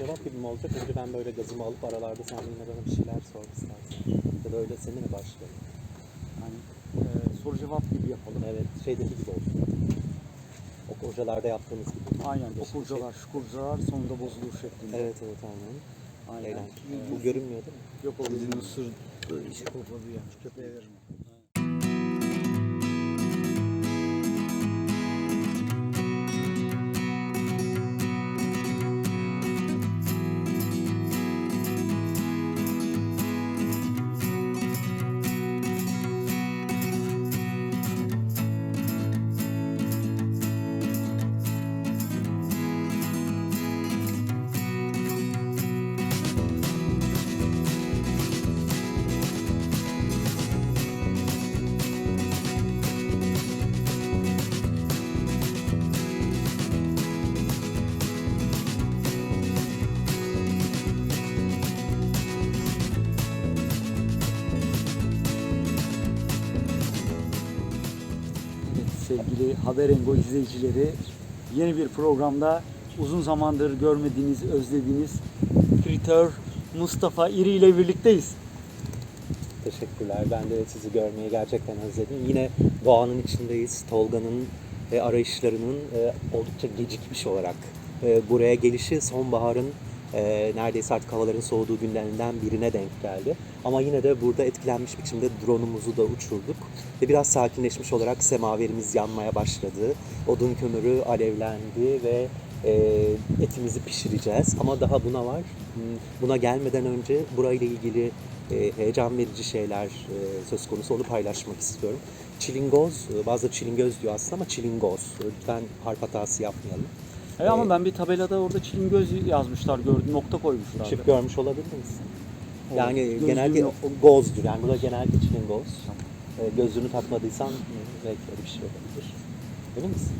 cevap gibi mi olacak? Önce ben böyle gazımı alıp aralarda sen yine bana bir şeyler sor istersen. Ya da öyle seninle mi başlayalım? Yani e, soru cevap gibi yapalım. Evet, şeydeki gibi olsun. O hocalarda yaptığımız gibi. Aynen. O kurcalar, şu kurcalar sonunda bozulur şeklinde. Evet evet aynen. Aynen. Bu görünmüyor değil mi? Yok o Bizim ısır işte ya. Köpeğe veririm. Haberengo izleyicileri yeni bir programda uzun zamandır görmediğiniz, özlediğiniz Kritör Mustafa İri ile birlikteyiz. Teşekkürler. Ben de sizi görmeyi gerçekten özledim. Yine doğanın içindeyiz. Tolga'nın e, arayışlarının e, oldukça gecikmiş olarak e, buraya gelişi sonbaharın e, neredeyse artık havaların soğuduğu günlerinden birine denk geldi. Ama yine de burada etkilenmiş biçimde drone'umuzu da uçurduk. Ve biraz sakinleşmiş olarak semaverimiz yanmaya başladı. Odun kömürü alevlendi ve e, etimizi pişireceğiz. Ama daha buna var. Hmm, Buna gelmeden önce burayla ilgili e, heyecan verici şeyler e, söz konusu. Onu paylaşmak istiyorum. Çilingoz, e, bazıları çilingöz diyor aslında ama çilingoz. Lütfen harf hatası yapmayalım. Evet, ama ben bir tabelada orada Çilingöz yazmışlar gördüm, nokta koymuşlar. Çift görmüş olabilir miyiz? Yani Gözlüğüm genelde yok. gozdur. Yani bu da genelde çilingoz. E, gözlüğünü takmadıysan belki öyle bir şey olabilir. Emin misin?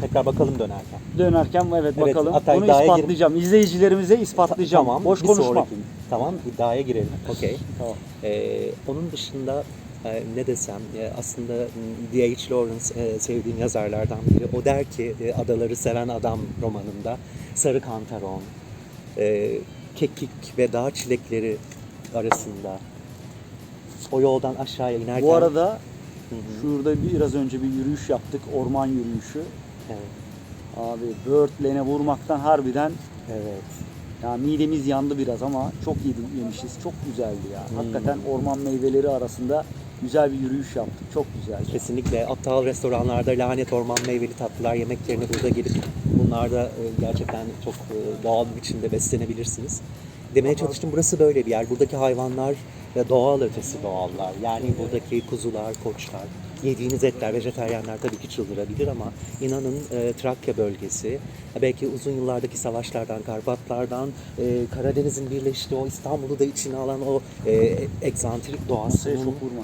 Tekrar bakalım dönerken. Dönerken evet Evet, bakalım. hatta Bunu iddiaya girip- ispatlayacağım. İzleyicilerimize ispatlayacağım. Tamam. Boş bir konuşmam. sonraki- Tamam iddiaya girelim. Okey. Tamam. Ee, onun dışında e, ne desem e, aslında D.H. Lawrence e, sevdiğim yazarlardan biri. O der ki e, Adaları Seven Adam romanında Sarı Kantaron, e, kekik ve dağ çilekleri arasında o yoldan aşağıya inerken Bu arada Hı hı, şurada biraz önce bir yürüyüş yaptık. Orman yürüyüşü. evet, Abi böğürtlene vurmaktan harbiden evet. ya midemiz yandı biraz ama çok yedim, yemişiz. Çok güzeldi ya. Hmm. Hakikaten orman meyveleri arasında güzel bir yürüyüş yaptık. Çok güzel. Kesinlikle aptal restoranlarda lanet orman meyveli tatlılar yemek yerine burada gelip bunlarda e, gerçekten çok e, doğal bir biçimde beslenebilirsiniz. Demeye çalıştım burası böyle bir yer. Buradaki hayvanlar e, doğal ötesi doğallar. Yani buradaki kuzular, koçlar, yediğiniz etler, vejeteryanlar tabii ki çıldırabilir ama inanın e, Trakya bölgesi, e, belki uzun yıllardaki savaşlardan, Karpatlardan, e, Karadeniz'in birleştiği o İstanbul'u da içine alan o e, egzantrik doğası. Masaya çok vurma.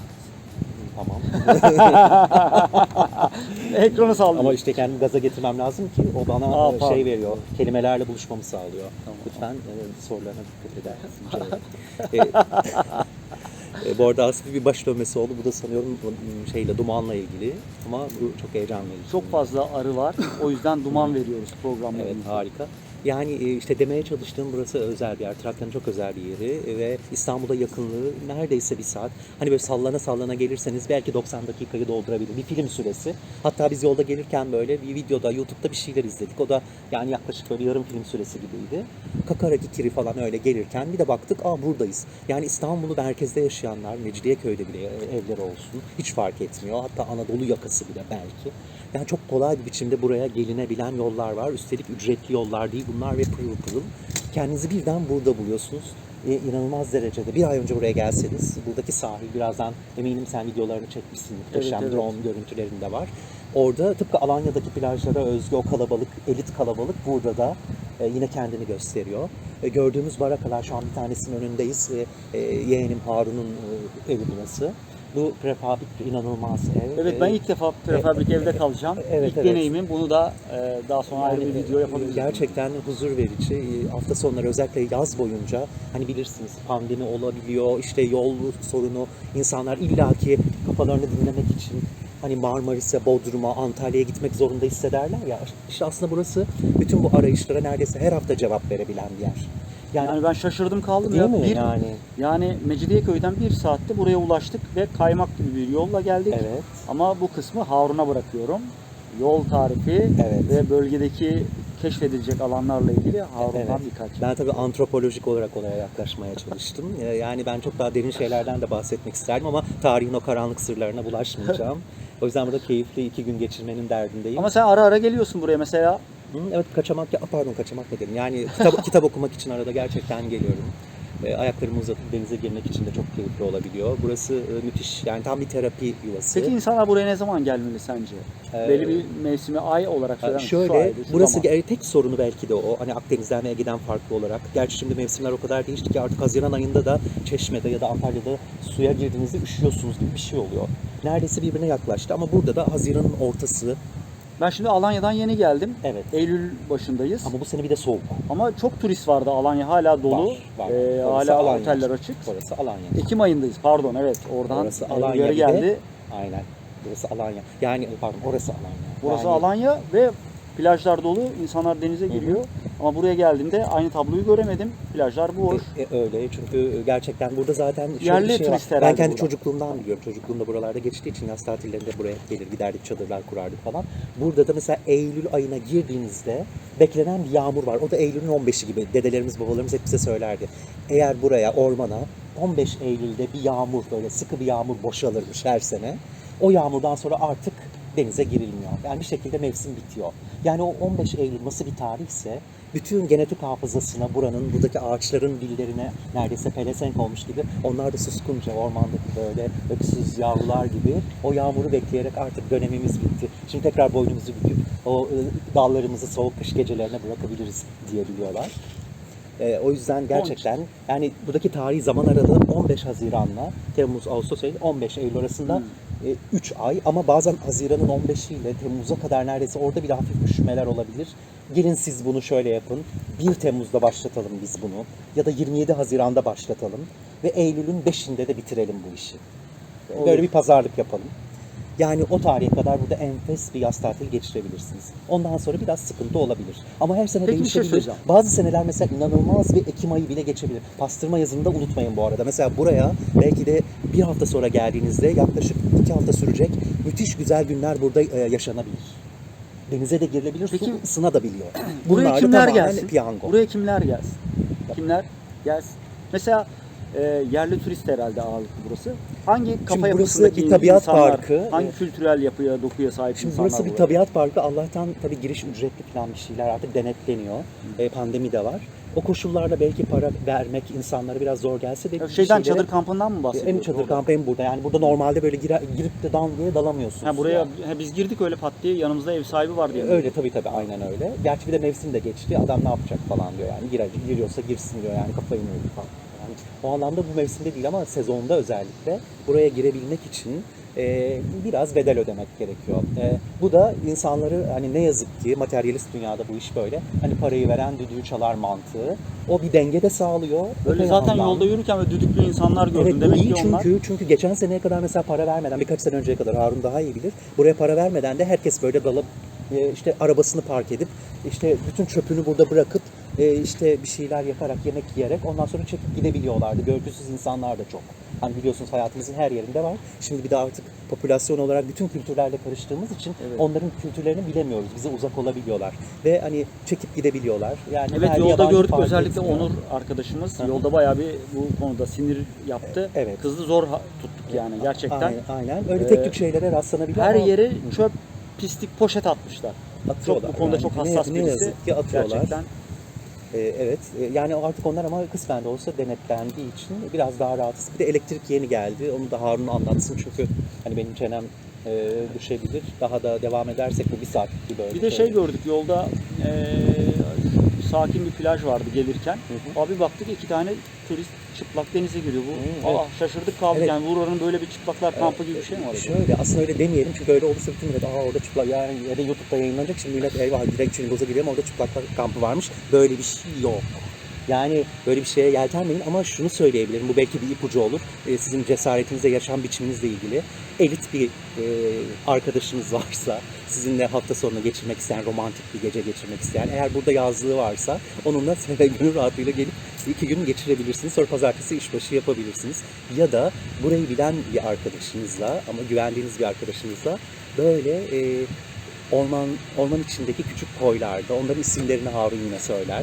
Tamam. Ekranı saldım. Ama işte kendimi gaza getirmem lazım ki o bana Aa, e, şey veriyor, kelimelerle buluşmamı sağlıyor. Tamam. Lütfen e, sorularına dikkat eder misiniz? e, e, bu arada aslında bir baş dönmesi oldu. Bu da sanıyorum şeyle, dumanla ilgili. Ama bu çok heyecan verici. Çok fazla arı var. O yüzden duman veriyoruz programlarımızda. Evet harika. Yani e, işte demeye çalıştığım burası özel bir yer. Trakya'nın çok özel bir yeri e, ve İstanbul'a yakınlığı neredeyse bir saat. Hani böyle sallana sallana gelirseniz belki 90 dakikayı doldurabilir. Bir film süresi. Hatta biz yolda gelirken böyle bir videoda YouTube'da bir şeyler izledik. O da yani yaklaşık böyle yarım film süresi gibiydi. Kakaraki Kiri falan öyle gelirken bir de baktık aa buradayız. Yani İstanbul'u merkezde yaşayanlar, Mecidiyeköy'de bile evler olsun hiç fark etmiyor. Hatta Anadolu yakası bile belki. Yani çok kolay bir biçimde buraya gelinebilen yollar var. Üstelik ücretli yollar değil bunlar ve pırıl pırıl. Kendinizi birden burada buluyorsunuz. E, inanılmaz derecede. Bir ay önce buraya gelseniz buradaki sahil birazdan eminim sen videolarını çekmişsin. Muhteşem Evet, evet. drone görüntülerinde var. Orada tıpkı Alanya'daki plajlara özgü o kalabalık, elit kalabalık burada da e, yine kendini gösteriyor. E, gördüğümüz barakalar şu an bir tanesinin önündeyiz. E, e, yeğenim Harun'un e, evi burası. Bu prefabrik inanılmaz ev. Evet ben E, ilk defa prefabrik evde kalacağım. evet, ilk evet. deneyimim. Bunu da e, daha sonra ayrı bir video yapabiliriz. Gerçekten huzur verici. Ee, Hafta sonları özellikle yaz boyunca hani bilirsiniz pandemi olabiliyor, işte yol sorunu, insanlar illaki kafalarını dinlemek için hani Marmaris'e, Bodrum'a, Antalya'ya gitmek zorunda hissederler ya. İşte aslında burası bütün bu arayışlara neredeyse her hafta cevap verebilen bir yer. Yani, Yani ben şaşırdım kaldım değil ya. mi? Bir, yani yani Mecidiyeköy'den bir saatte buraya ulaştık ve kaymak gibi bir yolla geldik. evet. Ama bu kısmı Harun'a bırakıyorum. Yol tarifi Evet. ve bölgedeki keşfedilecek alanlarla ilgili Harun'dan Evet. birkaç. Ben tabii antropolojik olarak olaya yaklaşmaya çalıştım. Ee, Yani ben çok daha derin şeylerden de bahsetmek isterdim ama tarihin o karanlık sırlarına bulaşmayacağım. O yüzden burada keyifli iki gün geçirmenin derdindeyim. Ama sen ara ara geliyorsun buraya mesela. Evet kaçamak ya pardon kaçamak ne dedim. Yani kitap, kitap okumak için arada gerçekten geliyorum. E, ayaklarımı uzatıp denize girmek için de çok keyifli olabiliyor. Burası e, müthiş. Yani tam bir terapi yuvası. Peki insanlar buraya ne zaman gelmeli sence? Ee, Belli bir mevsimi ay olarak Ha, söyler misin? Şu Şöyle, ayda, şu burası zaman. ge- tek sorunu belki de o. Hani Akdeniz'den ve Ege'den farklı olarak. Gerçi şimdi mevsimler o kadar değişti ki artık Haziran ayında da Çeşme'de ya da Antalya'da suya girdiğinizde üşüyorsunuz gibi bir şey oluyor. Neredeyse birbirine yaklaştı ama burada da Haziran'ın ortası. Ben şimdi Alanya'dan yeni geldim. Evet. Eylül başındayız. Ama, Ama bu sene bir de soğuk. çok turist vardı. Alanya hala dolu. Var, var. Ee, Orası hala Alanya. oteller açık. Burası Alanya. Ekim ayındayız. Pardon evet. Oradan Orası Alanya bir de- geldi. Aynen. Burası Alanya. Yani pardon orası Alanya. Burası Yani- Alanya ve plajlar dolu. insanlar denize giriyor. Ama buraya geldiğimde aynı tabloyu göremedim. Plajlar boş. E, e, öyle çünkü gerçekten burada zaten şöyle Yerli bir şey var. turist Ben herhalde kendi burada. çocukluğumdan biliyorum. Çocukluğumda buralarda geçtiği için yaz tatillerinde buraya gelir giderdik çadırlar kurardık falan. Burada da mesela Eylül ayına girdiğinizde beklenen bir yağmur var. O da Eylül'ün 15'i gibi. Dedelerimiz babalarımız hep bize söylerdi. Eğer buraya ormana 15 Eylül'de bir yağmur böyle sıkı bir yağmur boşalırmış her sene. O yağmurdan sonra artık denize girilmiyor. Yani bir şekilde mevsim bitiyor. Yani o 15 Eylül nasıl bir tarihse bütün genetik hafızasına, buranın, buradaki ağaçların dillerine neredeyse pelesenk olmuş gibi onlar da suskunca ormandaki böyle öksüz yavrular gibi o yağmuru bekleyerek artık dönemimiz bitti. Şimdi tekrar boynumuzu büküp o e, dallarımızı soğuk kış gecelerine bırakabiliriz diyebiliyorlar. E, o yüzden gerçekten yani buradaki tarihi zaman aralığı 15 Haziran'la Temmuz, Ağustos, Eylül, 15 Eylül arasında 3 ay ama bazen Haziran'ın 15'i ile Temmuz'a kadar neredeyse orada bile hafif üşümeler olabilir. Gelin siz bunu şöyle yapın. 1 Temmuz'da başlatalım biz bunu. Ya da 27 Haziran'da başlatalım. Ve Eylül'ün 5'inde de bitirelim bu işi. Olur. Böyle bir pazarlık yapalım. Yani o tarihe kadar burada enfes bir yaz tatili geçirebilirsiniz. Ondan sonra biraz sıkıntı olabilir. Ama her sene Peki bir şey değişebilir. söyleyeceğim. Bazı seneler mesela inanılmaz bir Ekim ayı bile geçebilir. Pastırma yazını da unutmayın bu arada. Mesela buraya belki de bir hafta sonra geldiğinizde yaklaşık iki hafta sürecek müthiş güzel günler burada e, yaşanabilir. Denize de girilebilir, Peki, su ısınabiliyor. Buraya Bunlar da kimler tamamen gelsin? Piyango. Buraya kimler gelsin? Kimler gelsin? Mesela e, yerli turist herhalde ağırlıklı burası. Hangi kafa burası yapısındaki bir tabiat insanlar, parkı. hangi Evet. kültürel yapıya, dokuya sahip Şimdi insanlar burası bir buraya? tabiat parkı. Allah'tan tabii giriş ücretli falan bir şeyler artık denetleniyor. E, pandemi de var. O koşullarla belki para vermek insanlara biraz zor gelse de Şeyden şeylere- çadır kampından mı bahsediyorsun? Hem çadır orada? kampı hem burada. Yani burada normalde böyle gire- girip de dal diye dalamıyorsunuz. Ha, buraya ha, biz girdik öyle pat diye yanımızda ev sahibi var diye. Öyle tabii tabii aynen öyle. Gerçi bir de mevsim de geçti. Adam ne yapacak falan diyor yani. Girer, giriyorsa girsin diyor yani kafayı mı falan. Yani o anlamda bu mevsimde değil ama sezonda özellikle buraya girebilmek için e, biraz bedel ödemek gerekiyor. E, bu da insanları hani ne yazık ki materyalist dünyada bu iş böyle. Hani parayı veren düdüğü çalar mantığı. O bir denge de sağlıyor. Böyle zaten yandan- yolda yürürken böyle düdüklü insanlar gördüm. Evet Demek iyi ki onlar çünkü çünkü geçen seneye kadar mesela para vermeden birkaç sene önceye kadar Harun daha iyi bilir. Buraya para vermeden de herkes böyle dalıp e, işte arabasını park edip işte bütün çöpünü burada bırakıp e, işte bir şeyler yaparak yemek yiyerek ondan sonra çekip gidebiliyorlardı. Görgüsüz insanlar da çok. Hani biliyorsunuz hayatımızın her yerinde var. Şimdi bir de artık popülasyon olarak bütün kültürlerle karıştığımız için Evet. onların kültürlerini bilemiyoruz. Bize uzak olabiliyorlar ve hani çekip gidebiliyorlar. Yani Evet yolda gördük özellikle etmiyor. Onur arkadaşımız Hı hı. yolda bayağı bir bu konuda sinir yaptı. Evet. Kızı zor tuttuk yani gerçekten. Aynen, aynen. Öyle Ee, tek tük şeylere rastlanabiliyor Her ama- yere çöp, pislik, poşet atmışlar. Çok atıyorlar. bu konuda Yani çok ne- hassas ne, birisi. yazık ki atıyorlar. Gerçekten. Ee, evet. Ee, yani artık onlar ama kısmen de olsa denetlendiği için biraz daha rahatız. Bir de elektrik yeni geldi. Onu da Harun anlatsın çünkü hani benim çenem e, düşebilir. Daha da devam edersek bu bir saatlik bir böyle. Bir de şey gördük yolda eee, sakin bir plaj vardı gelirken. Hı Abi baktık iki tane turist çıplak denize giriyor. Bu Hı, evet. aa, şaşırdık kaldık Evet. yani buranın böyle bir çıplaklar kampı gibi bir şey mi var? Şöyle aslında öyle demeyelim çünkü öyle olursa bütün millet aa orada çıplak yani ya da YouTube'da yayınlanacak şimdi millet eyvah direkt Çinboza gidelim orada çıplaklar kampı varmış. Böyle bir şey yok. Yani böyle bir şeye yeltenmeyin ama şunu söyleyebilirim bu belki bir ipucu olur. Ee, sizin cesaretinizle yaşam biçiminizle ilgili elit bir e, arkadaşınız varsa sizinle hafta sonunu geçirmek isteyen romantik bir gece geçirmek isteyen eğer burada yazlığı varsa onunla gönül rahatlığıyla gelip iki gün geçirebilirsiniz. Sonra pazartesi işbaşı yapabilirsiniz. Ya da burayı bilen bir arkadaşınızla ama güvendiğiniz bir arkadaşınızla böyle e, orman orman içindeki küçük koylarda onların isimlerini Harun yine söyler.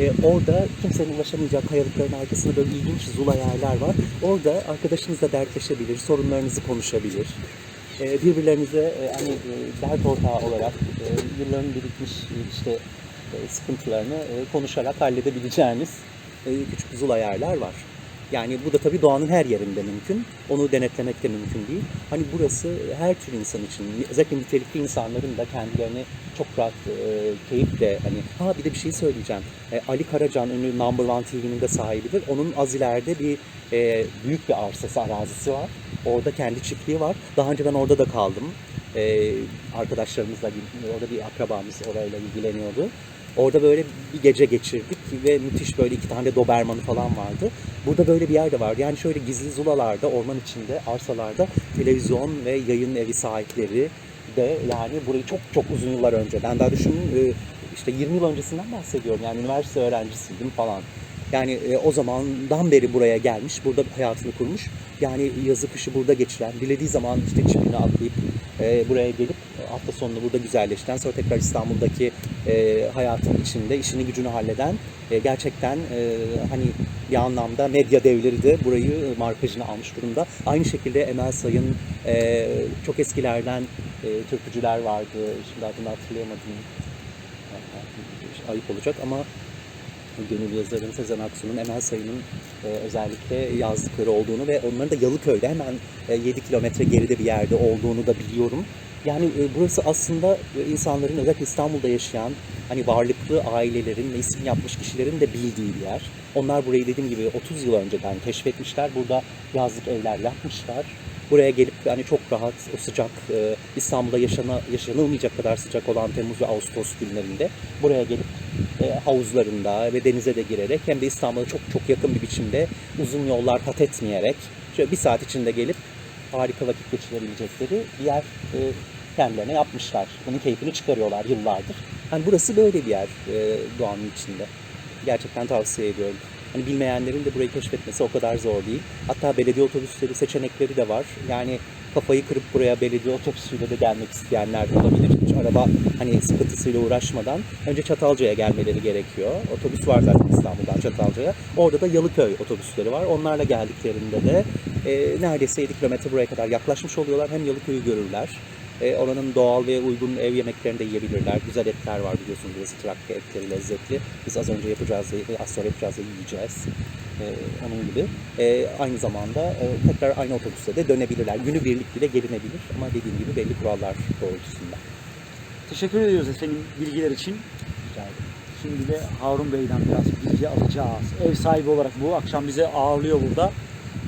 E, orada kimsenin ulaşamayacağı kayalıkların arkasında böyle ilginç zula yerler var. Orada arkadaşınızla dertleşebilir, sorunlarınızı konuşabilir. E, birbirlerinize e, hani e, dert ortağı olarak e, yılların birikmiş e, işte e, sıkıntılarını e, konuşarak halledebileceğiniz e, küçük zula yerler var. Yani bu da tabii doğanın her yerinde mümkün. Onu denetlemek de mümkün değil. Hani burası her tür insan için, özellikle nitelikli insanların da kendilerini çok rahat, e, keyifle hani ha bir de bir şey söyleyeceğim. E, Ali Karacan ünlü Number One TV'nin de sahibidir. Onun az ileride bir e, büyük bir arsası, arazisi var. Orada kendi çiftliği var. Daha önce ben orada da kaldım. E, arkadaşlarımızla, orada bir akrabamız orayla ilgileniyordu. Orada böyle bir gece geçirdik ve müthiş böyle iki tane Doberman'ı falan vardı. Burada böyle bir yer de vardı. Yani şöyle gizli zulalarda, orman içinde, arsalarda televizyon ve yayın evi sahipleri de yani burayı çok çok uzun yıllar önce. Ben daha düşünün e, işte 20 yıl öncesinden bahsediyorum. Yani üniversite öğrencisiydim falan. Yani e, o zamandan beri buraya gelmiş, burada hayatını kurmuş. Yani yazı kışı burada geçiren, dilediği zaman işte çimine atlayıp e, buraya gelip hafta sonunu burada güzelleştiren, sonra tekrar İstanbul'daki e, hayatın içinde işini gücünü halleden, e, gerçekten e, hani bir anlamda medya devleri de burayı e, markajına almış durumda. Aynı şekilde Emel Sayın e, çok eskilerden e, türkücüler vardı, şimdi adını hatırlayamadım. Ayıp olacak ama Gönül Yazar'ın, Sezen Aksu'nun, Emel Sayın'ın e, özellikle yazdıkları olduğunu ve onların da Yalıköy'de hemen e, 7 kilometre geride bir yerde olduğunu da biliyorum. Yani e, burası aslında e, insanların özellikle İstanbul'da yaşayan hani varlıklı ailelerin ve isim yapmış kişilerin de bildiği bir yer. Onlar burayı dediğim gibi 30 yıl önceden keşfetmişler. Burada yazlık evler yapmışlar. Buraya gelip hani çok rahat o sıcak e, İstanbul'da yaşana, yaşanılmayacak kadar sıcak olan Temmuz ve Ağustos günlerinde buraya gelip e, havuzlarında ve denize de girerek hem de İstanbul'a çok çok yakın bir biçimde uzun yollar kat etmeyerek şöyle bir saat içinde gelip harika vakit geçirebilecekleri bir yer e, kendilerine yapmışlar. Bunun keyfini çıkarıyorlar yıllardır. Hani burası böyle bir yer e, doğanın içinde. Gerçekten tavsiye ediyorum. Hani bilmeyenlerin de burayı keşfetmesi o kadar zor değil. Hatta belediye otobüsleri seçenekleri de var. Yani kafayı kırıp buraya belediye otobüsüyle de gelmek isteyenler de olabilir. Hiç araba hani sıkıntısıyla uğraşmadan önce Çatalca'ya gelmeleri gerekiyor. Otobüs var zaten İstanbul'dan Çatalca'ya. Orada da Yalıköy otobüsleri var. Onlarla geldiklerinde de e, neredeyse 7 kilometre buraya kadar yaklaşmış oluyorlar. Hem Yalıköy'ü görürler. E, oranın doğal ve uygun ev yemeklerini de yiyebilirler. Güzel etler var biliyorsunuz burası Trakya etleri lezzetli. Biz az önce yapacağız, az sonra yapacağız ve yiyeceğiz. E, onun gibi. E, aynı zamanda e, tekrar aynı otobüste de dönebilirler. Günübirlik bile gelinebilir ama dediğim gibi belli kurallar doğrultusunda. Teşekkür ediyoruz senin bilgiler için. Rica ederim. Şimdi de Harun Bey'den biraz bilgi alacağız. Ev sahibi olarak bu akşam bizi ağırlıyor burada.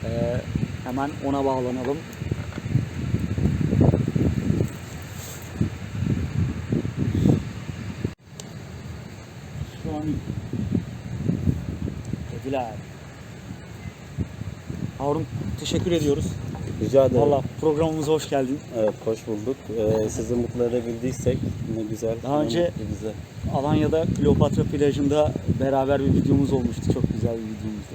Ee, hemen ona bağlanalım. Şu an dediler. Harun teşekkür ediyoruz. Rica ederim. Valla programımıza hoş geldin. Evet, hoş bulduk. Ee, sizi mutlu edebildiysek ne güzel. Daha önce- bize. Alanya'da Kleopatra plajında beraber bir videomuz olmuştu. Çok güzel bir videomuzdu.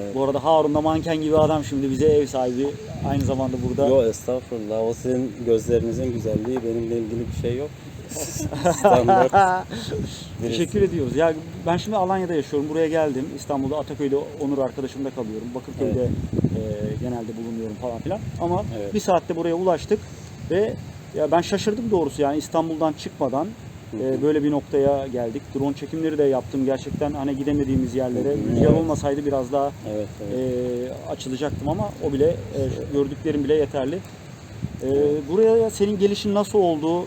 Evet. Bu arada Harun da manken gibi adam şimdi bize ev sahibi. Aynı zamanda burada Yo estağfurullah. O sizin gözlerinizin güzelliği. Benimle ilgili bir şey yok. Standart. Teşekkür ediyoruz. Ya ben şimdi Alanya'da yaşıyorum. Buraya geldim. İstanbul'da Ataköy'de Onur arkadaşımda kalıyorum. Bakırköy'de e, genelde bulunuyorum falan filan. Ama Evet. bir saatte buraya ulaştık ve ya ben şaşırdım doğrusu yani İstanbul'dan çıkmadan Hı e, böyle bir noktaya geldik. Drone çekimleri de yaptım. Gerçekten hani gidemediğimiz yerlere Hı hı, rüzgar evet. olmasaydı biraz daha Evet, evet. e, açılacaktım ama o bile e, gördüklerim bile yeterli. E, buraya senin gelişin nasıl oldu?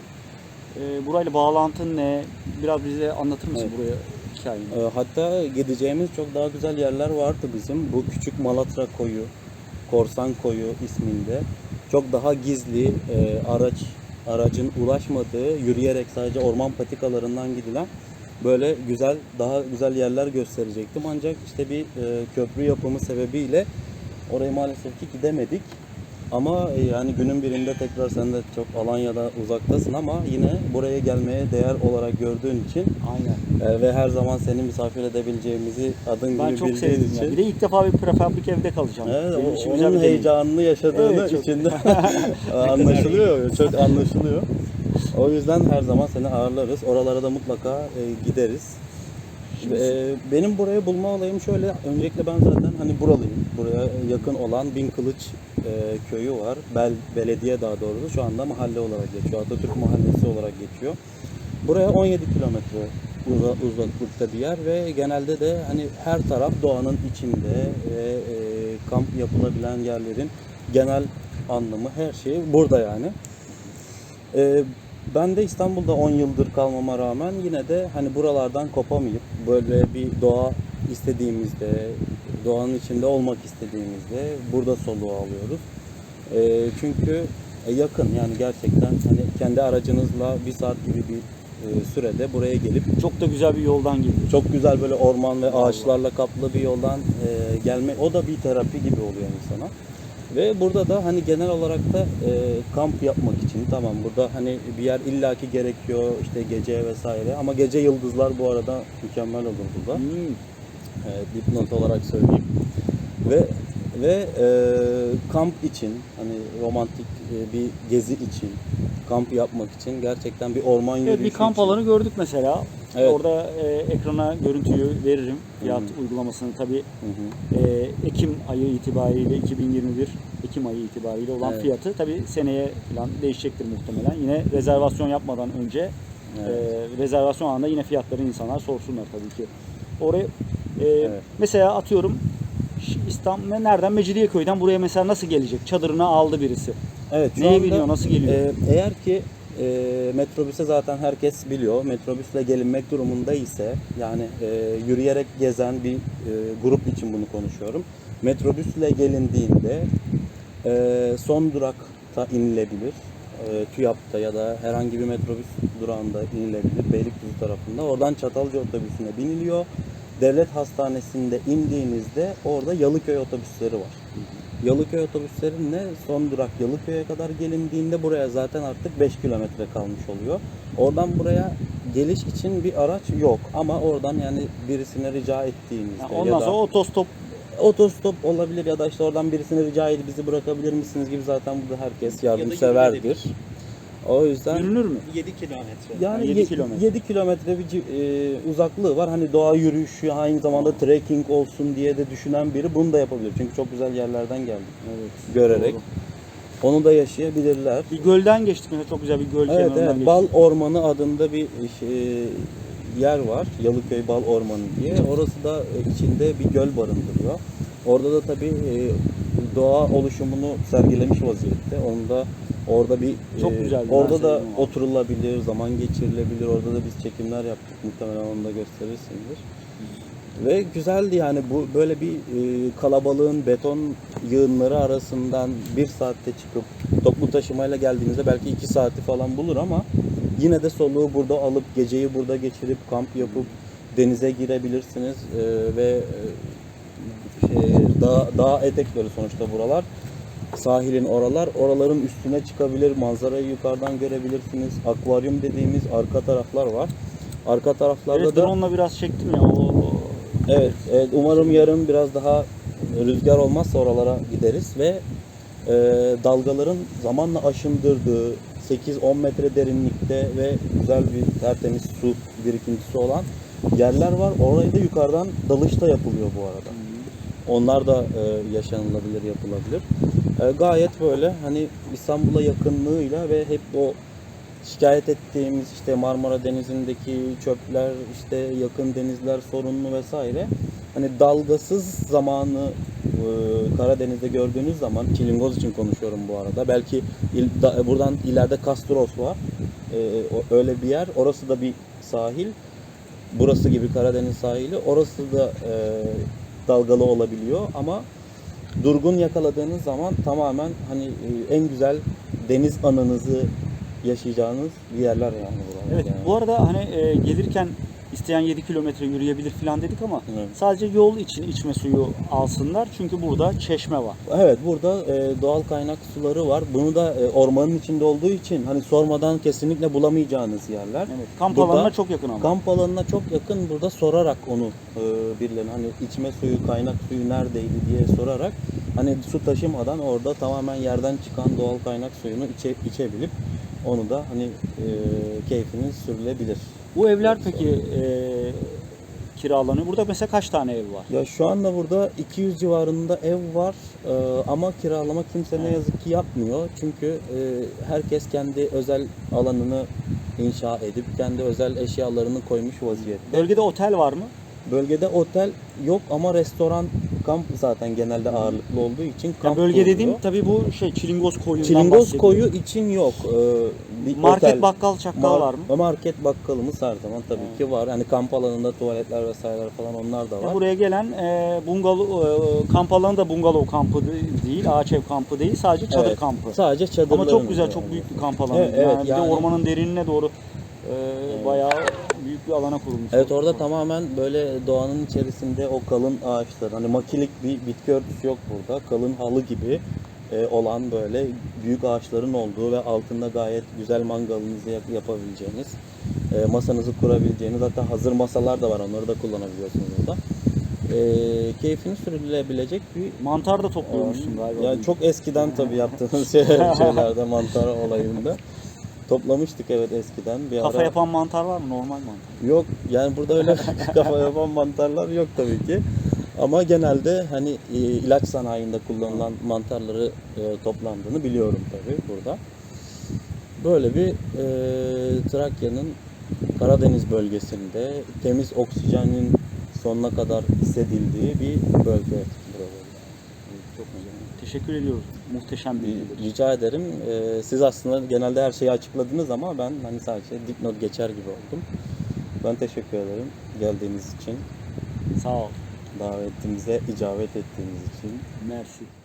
E, burayla bağlantın ne? Biraz bize anlatır mısın Evet. buraya hikayeni? Ee, hatta gideceğimiz çok daha güzel yerler vardı bizim. Bu küçük Malatra koyu, Korsan koyu isminde. Çok daha gizli e, araç aracın ulaşmadığı, yürüyerek sadece orman patikalarından gidilen böyle güzel, daha güzel yerler gösterecektim. Ancak işte bir e, köprü yapımı sebebiyle oraya maalesef ki gidemedik. Ama e, yani günün birinde tekrar sen de çok Alanya'da uzaktasın ama yine buraya gelmeye değer olarak gördüğün için Aynen. e, ve her zaman seni misafir edebileceğimizi adın Ben gibi çok bildiğin sevdim için. ya. Bir de ilk defa bir prefabrik evde kalacağım. Evet, Benim o- için güzel onun deneyim. heyecanını yaşadığını Evet, çok. içinde anlaşılıyor. çok anlaşılıyor. O yüzden her zaman seni ağırlarız. Oralara da mutlaka e, gideriz. E, benim burayı bulma olayım şöyle. Öncelikle ben zaten hani buralıyım. Buraya yakın olan Bin Kılıç e, köyü var. Bel belediye daha doğrusu şu anda mahalle olarak geçiyor. Atatürk Mahallesi olarak geçiyor. Buraya 17 kilometre uza- uzaklıkta bir yer ve genelde de hani her taraf doğanın içinde ve e, kamp yapılabilen yerlerin genel anlamı her şey burada yani. E, ben de İstanbul'da 10 yıldır kalmama rağmen yine de hani buralardan kopamayıp böyle bir doğa istediğimizde, doğanın içinde olmak istediğimizde burada soluğu alıyoruz. E, çünkü e, yakın yani gerçekten hani kendi aracınızla bir saat gibi bir e, sürede buraya gelip Çok da güzel bir yoldan geliyor. çok güzel böyle orman ve ağaçlarla kaplı bir yoldan e, gelme o da bir terapi gibi oluyor insana. Ve burada da hani genel olarak da e, kamp yapmak için tamam burada hani bir yer illaki gerekiyor işte gece vesaire ama gece yıldızlar bu arada mükemmel olur burada. Hmm. E, dipnot olarak söyleyeyim. Ve ve e, kamp için hani romantik e, bir gezi için kamp yapmak için gerçekten bir orman yürüyüşü Evet bir kamp için. alanı gördük mesela. Evet. Orada e, ekrana görüntüyü veririm. Fiyat Hı. uygulamasını tabii Hı hı. e, Ekim ayı itibariyle 2021 Ekim ayı itibariyle olan Evet. fiyatı tabii seneye falan değişecektir muhtemelen. Yine rezervasyon yapmadan önce Evet. e, rezervasyon anında yine fiyatları insanlar sorsunlar tabii ki. Oraya e, Evet. mesela atıyorum İstanbul nereden Mecidiyeköy'den buraya mesela nasıl gelecek? Çadırına aldı birisi. Evet, şu Neye anda, biniyor, nasıl geliyor? e, eğer ki e, metrobüse zaten herkes biliyor. Metrobüsle gelinmek durumunda ise yani e, yürüyerek gezen bir e, grup için bunu konuşuyorum. Metrobüsle gelindiğinde e, son durakta inilebilir. E, TÜYAP'ta ya da herhangi bir metrobüs durağında inilebilir. Beylikdüzü tarafında. Oradan Çatalca otobüsüne biniliyor. Devlet Hastanesi'nde indiğinizde orada Yalıköy otobüsleri var. Yalıköy otobüslerinde son durak Yalıköy'e kadar gelindiğinde buraya zaten artık 5 kilometre kalmış oluyor. Oradan buraya geliş için bir araç yok ama oradan yani birisine rica ettiğinizde Yani ya ondan da sonra otostop otostop olabilir ya da işte oradan birisine rica edip bizi bırakabilir misiniz gibi zaten burada herkes yardımseverdir. O yüzden yürünür mü? 7 kilometre. yani Yedi 7 kilometre. kilometre. bir ci- e, uzaklığı var. Hani doğa yürüyüşü aynı zamanda trekking olsun diye de düşünen biri bunu da yapabilir. Çünkü çok güzel yerlerden geldik Evet. görerek. Doğru. Onu da yaşayabilirler. Bir gölden geçtik mesela çok güzel bir göl Evet, kenarından evet. geçtik. Bal Ormanı adında bir şey, yer var. Yalıköy Bal Ormanı diye. Orası da e, içinde bir göl barındırıyor. Orada da tabii e, doğa oluşumunu sergilemiş vaziyette. Onu da orada bir Çok e, güzeldi, ben Orada da onu. oturulabilir, zaman geçirilebilir. Orada da biz çekimler yaptık. Muhtemelen onu da gösterirsindir. Ve güzeldi yani bu böyle bir e, kalabalığın beton yığınları arasından bir saatte çıkıp toplu taşımayla geldiğinizde belki iki saati falan bulur ama yine de soluğu burada alıp geceyi burada geçirip kamp yapıp denize girebilirsiniz E, ve e, şey, dağ, dağ etekleri sonuçta buralar sahilin oralar oraların üstüne çıkabilir manzarayı yukarıdan görebilirsiniz akvaryum dediğimiz arka taraflar var arka taraflarda Evet da drone'la biraz çektim ya. O, o- Evet, evet, umarım yarın biraz daha rüzgar olmazsa oralara gideriz ve e, dalgaların zamanla aşındırdığı 8-10 metre derinlikte ve güzel bir tertemiz su birikintisi olan yerler var. Orayı da yukarıdan dalış da yapılıyor bu arada. Onlar da e, yaşanılabilir, yapılabilir. E, gayet böyle hani İstanbul'a yakınlığıyla ve hep o şikayet ettiğimiz işte Marmara Denizi'ndeki çöpler, işte yakın denizler sorunlu vesaire. Hani dalgasız zamanı e, Karadeniz'de gördüğünüz zaman Çilingoz için konuşuyorum bu arada. Belki il- da- buradan ileride Kastros var. E, öyle bir yer. Orası da bir sahil. Burası gibi Karadeniz sahili. Orası da e, dalgalı olabiliyor ama durgun yakaladığınız zaman tamamen hani e, en güzel deniz anınızı yaşayacağınız bir yerler yani buralar. Evet yani. bu arada hani e, gelirken isteyen 7 kilometre yürüyebilir falan dedik ama Evet. sadece yol için içme suyu alsınlar. Çünkü burada çeşme var. Evet burada e, doğal kaynak suları var. Bunu da e, ormanın içinde olduğu için hani sormadan kesinlikle bulamayacağınız yerler. Evet. Kamp Burada- alanına çok yakın ama. Kamp alanına çok yakın burada sorarak onu e, birilerine hani içme suyu, kaynak suyu neredeydi diye sorarak hani su taşımadan orada tamamen yerden çıkan doğal kaynak suyunu içe, içebilip onu da hani e, keyfini sürülebilir. Bu evler peki e, kiralanıyor. Burada mesela kaç tane ev var? Ya şu anda burada 200 civarında ev var e, ama kiralama kimse ne yazık ki yapmıyor. Çünkü e, herkes kendi özel alanını inşa edip kendi özel eşyalarını koymuş vaziyette. Bölgede otel var mı? Bölgede otel yok ama restoran, kamp zaten genelde ağırlıklı olduğu için Ya kamp bölge kuruluyor. dediğim tabii bu şey Çilingoz koyundan Çilingoz bahsediyorum. koyu için yok. Ee, bir Market, otel- bakkal, çakkal Mar- var mı? Market bakkalımız her zaman tabii Evet. ki var. Hani kamp alanında tuvaletler vesaireler falan onlar da Ya var. buraya gelen e, bungalov e, kamp alanı da bungalov kampı de- değil, ağaç ev kampı değil, sadece çadır Evet. kampı. Sadece çadırlarımız Ama çok güzel, var. çok büyük bir kamp alanı. Evet, evet, yani, bir de yani- ormanın derinine doğru e, bayağı büyük bir alana kurulmuş. Evet orada tamamen böyle doğanın içerisinde o kalın ağaçlar hani makilik bir bitki örtüsü yok burada. Kalın halı gibi e, olan böyle büyük ağaçların olduğu ve altında gayet güzel mangalınızı yap- yapabileceğiniz, e, masanızı kurabileceğiniz hatta hazır masalar da var onları da kullanabiliyorsunuz burada. E, keyfini sürülebilecek bir Mantar da topluyormuşsun galiba. yani çok eskiden tabii yaptığımız şey- şeylerde mantar olayında. Toplamıştık evet eskiden. Bir Kafa ara... yapan mantar var mı? Normal mantar. Yok yani burada öyle kafa yapan mantarlar yok tabii ki. Ama genelde hani e, ilaç sanayinde kullanılan mantarları e, toplandığını biliyorum tabii burada. Böyle bir e, Trakya'nın Karadeniz bölgesinde temiz oksijenin sonuna kadar hissedildiği bir bölge. Çok güzel. Teşekkür ediyoruz. Muhteşem bir. Rica ederim. E, siz aslında genelde her şeyi açıkladınız ama ben hani sadece dipnot geçer gibi oldum. Ben teşekkür ederim geldiğiniz için Sağ ol. davetimize icabet ettiğiniz için. Mersi.